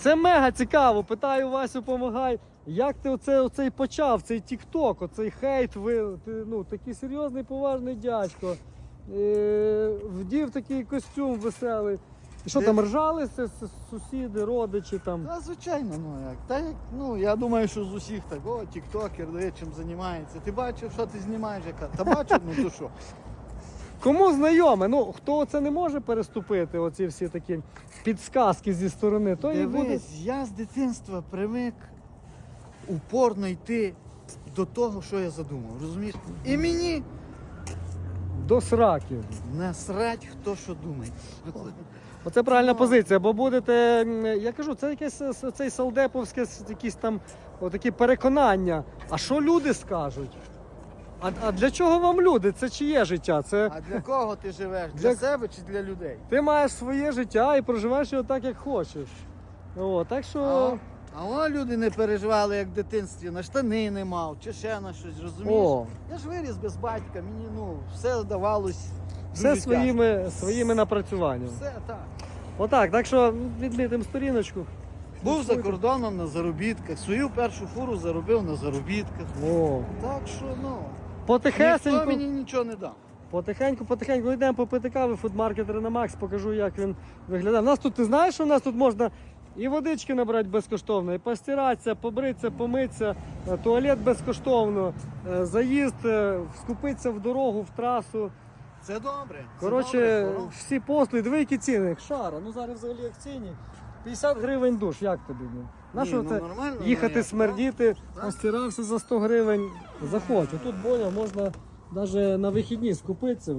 Це мега цікаво. Питаю Васю, помагай. Як ти оце, оцей почав, цей тік-ток, оцей хейт, ви, ти, ну, такий серйозний, поважний дядько. Е, вдів такий костюм веселий. І що Ти- там ржалися сусіди, родичі там? Та звичайно, ну як. Та як, ну я думаю, що з усіх так, о, тіктокер, де чим займається. Ти бачив, що ти знімаєш, яка? Та бачив, ну то що? Кому знайоме? Ну хто це не може переступити, оці всі такі підсказки зі сторони, то і буде. Я з дитинства привик упорно йти до того, що я задумав. Розумієш? І мені До сраків. насрать, хто що думає. Оце правильна Ну. позиція, бо будете, я кажу, це якесь е, цей салдеповське якісь там отакі переконання. А що люди скажуть? А, а для чого вам люди? Це чиє життя? Це А для кого ти живеш? Для Для- себе чи для людей? ти маєш своє життя і проживаєш його так, як хочеш. О, так що. А, а люди не переживали, як в дитинстві, на штани не мав, чи ще на щось, розумієш? О, Я ж виріс без батька, мені ну, все давалось. все дуже своїми, своїми напрацюваннями. тяжко. Все так. Отак, так що відмітимо сторіночку. Був за кордоном на заробітках, свою першу фуру заробив на заробітках. О, Так що, ну, ніхто потихесеньку. мені нічого не дав. Потихеньку, потихеньку йдемо попити кави, фудмаркет Реномакс, покажу, як він виглядає. У нас тут, ти знаєш, що у нас тут можна і водички набрати безкоштовно, і постиратися, побритися, помитися, е, туалет безкоштовно, е, заїзд, е, скупитися в дорогу, в трасу. Це добре. це Коротше, добре, всі послуги, диви, які ціни. Шара, ну зараз взагалі акційні. 50 гривень душ, як тобі? Ну? На що ну, це нормально, ну, їхати як, смердіти, постирався за 100 гривень, заходь. Тут Боня, можна навіть на вихідні скупитися.